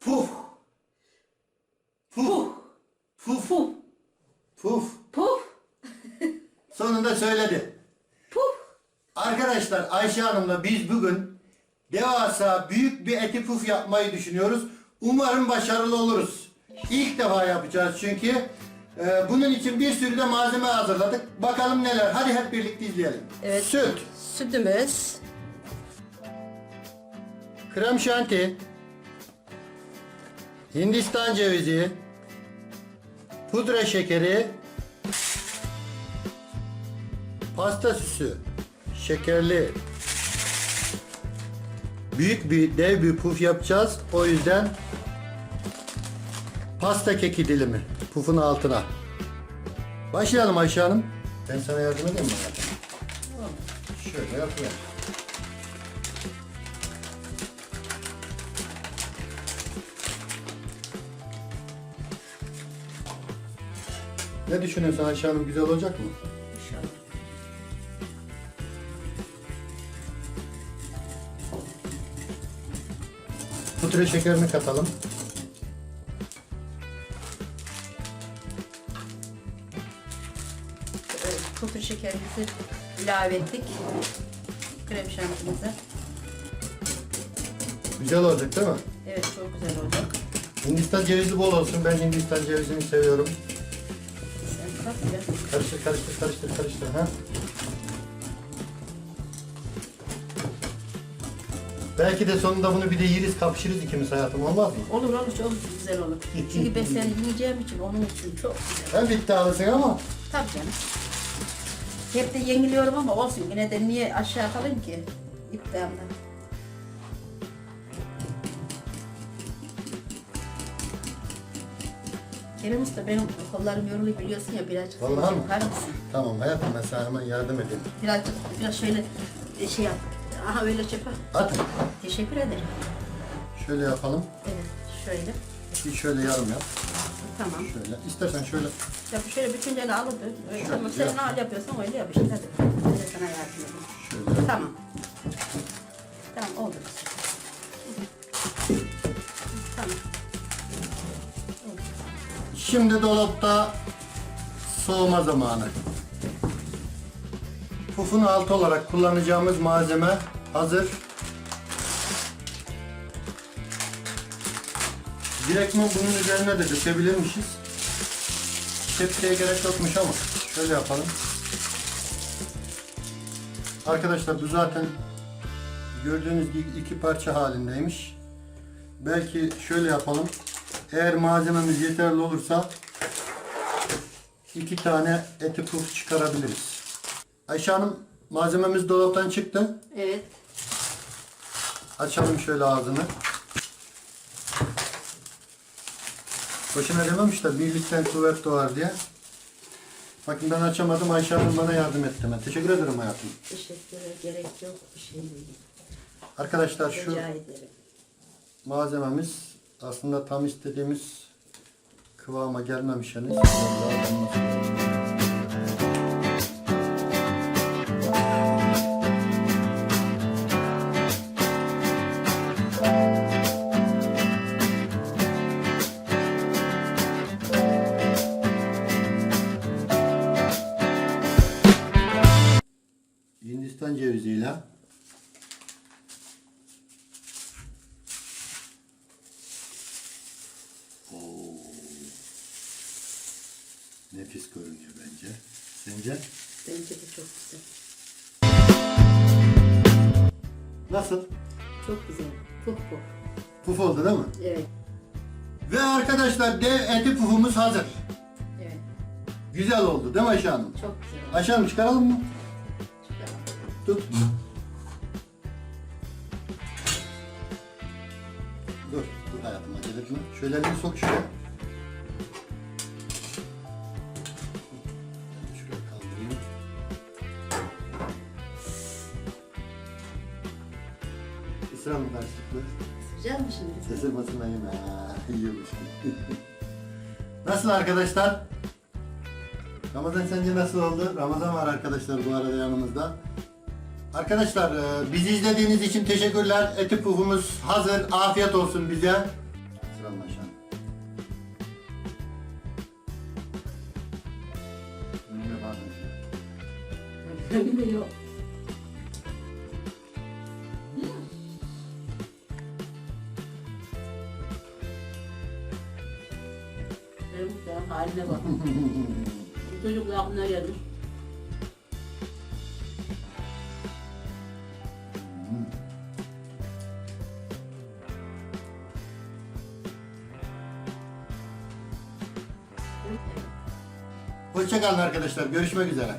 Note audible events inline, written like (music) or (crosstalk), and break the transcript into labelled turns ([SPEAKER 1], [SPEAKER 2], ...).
[SPEAKER 1] Puf. Puf. Puf.
[SPEAKER 2] Puf.
[SPEAKER 1] Puf.
[SPEAKER 2] Puf.
[SPEAKER 1] Sonunda söyledi.
[SPEAKER 2] Puf.
[SPEAKER 1] Arkadaşlar Ayşe Hanım'la biz bugün devasa büyük bir eti puf yapmayı düşünüyoruz. Umarım başarılı oluruz. İlk defa yapacağız çünkü. Ee, bunun için bir sürü de malzeme hazırladık. Bakalım neler. Hadi hep birlikte izleyelim.
[SPEAKER 2] Evet.
[SPEAKER 1] Süt,
[SPEAKER 2] Sütümüz.
[SPEAKER 1] krem şanti, Hindistan cevizi, pudra şekeri, pasta süsü, şekerli. Büyük bir dev bir puf yapacağız. O yüzden pasta keki dilimi pufun altına. Başlayalım Ayşe Hanım. Ben sana yardım edeyim mi? Şöyle yapıyorum. Ne düşünüyorsun Ayşe Hanım? Güzel olacak mı?
[SPEAKER 2] İnşallah.
[SPEAKER 1] Pudra şekerini katalım.
[SPEAKER 2] Pudra şekerimizi ilave ettik. Krem şantimizi.
[SPEAKER 1] Güzel olacak değil mi?
[SPEAKER 2] Evet çok güzel olacak.
[SPEAKER 1] Hindistan cevizi bol olsun. Ben Hindistan cevizini seviyorum. Karıştır, karıştır, karıştır, karıştır. Ha? Belki de sonunda bunu bir de yeriz, kapışırız ikimiz hayatım. Olmaz mı?
[SPEAKER 2] Olur olur çok güzel olur. (laughs) Çünkü ben seni yiyeceğim için onun için çok güzel.
[SPEAKER 1] Hem iddialısın ama
[SPEAKER 2] Tabii canım. Hep de yeniliyorum ama olsun. Yine de niye aşağı kalayım ki? İptamdan. Kerem Usta benim kollarım yoruluyor biliyorsun ya birazcık
[SPEAKER 1] Vallahi mi?
[SPEAKER 2] yapar mısın?
[SPEAKER 1] tamam hayatım ben sana hemen yardım edeyim.
[SPEAKER 2] Birazcık biraz şöyle e, şey yap. Aha öyle yapar.
[SPEAKER 1] At.
[SPEAKER 2] Teşekkür ederim.
[SPEAKER 1] Şöyle yapalım.
[SPEAKER 2] Evet şöyle.
[SPEAKER 1] Bir şöyle yarım yap.
[SPEAKER 2] Tamam.
[SPEAKER 1] Şöyle. İstersen şöyle.
[SPEAKER 2] Ya şöyle bütünceni alıp öyle
[SPEAKER 1] Şöyle
[SPEAKER 2] tamam sen
[SPEAKER 1] yap.
[SPEAKER 2] ne yapıyorsan öyle yap işte hadi. Ben de sana yardım edeyim.
[SPEAKER 1] Şöyle.
[SPEAKER 2] Tamam. Tamam oldu.
[SPEAKER 1] Şimdi dolapta soğuma zamanı. Pufun altı olarak kullanacağımız malzeme hazır. Direktman bunun üzerine de dökebilirmişiz. Tepsiye gerek yokmuş ama şöyle yapalım. Arkadaşlar bu zaten gördüğünüz gibi iki parça halindeymiş. Belki şöyle yapalım. Eğer malzememiz yeterli olursa iki tane eti puf çıkarabiliriz. Ayşe Hanım malzememiz dolaptan çıktı.
[SPEAKER 2] Evet.
[SPEAKER 1] Açalım şöyle ağzını. Boşuna dememişler birlikten kuvvet doğar diye. Bakın ben açamadım Ayşe Hanım bana yardım etti. Ben teşekkür ederim hayatım.
[SPEAKER 2] Teşekküre gerek yok. Bir şey değil.
[SPEAKER 1] Arkadaşlar şu
[SPEAKER 2] Rica ederim.
[SPEAKER 1] malzememiz aslında tam istediğimiz kıvama gelmemiş henüz. Hindistan ceviziyle Nefis görünüyor bence. Sence?
[SPEAKER 2] Bence de çok güzel.
[SPEAKER 1] Nasıl?
[SPEAKER 2] Çok güzel. Puf puf.
[SPEAKER 1] Puf oldu değil mi?
[SPEAKER 2] Evet.
[SPEAKER 1] Ve arkadaşlar dev eti pufumuz hazır.
[SPEAKER 2] Evet.
[SPEAKER 1] Güzel oldu değil mi Ayşe Hanım?
[SPEAKER 2] Çok güzel.
[SPEAKER 1] Ayşe Hanım çıkaralım mı?
[SPEAKER 2] Çıkaralım.
[SPEAKER 1] Tut. Dur, dur hayatım acele etme. Şöyle elini sok şuraya. Israr mı karşılıklı?
[SPEAKER 2] Güzel mi şimdi?
[SPEAKER 1] Sesi basmayayım ha. (laughs) İyiymiş. nasıl arkadaşlar? Ramazan sence nasıl oldu? Ramazan var arkadaşlar bu arada yanımızda. Arkadaşlar e, bizi izlediğiniz için teşekkürler. Eti pufumuz hazır. Afiyet olsun bize. Önüne bakın. (laughs)
[SPEAKER 2] Benim de yok. De haline bak. Bu Çocuk da aklına gelmiş.
[SPEAKER 1] Hoşçakalın arkadaşlar. Görüşmek üzere.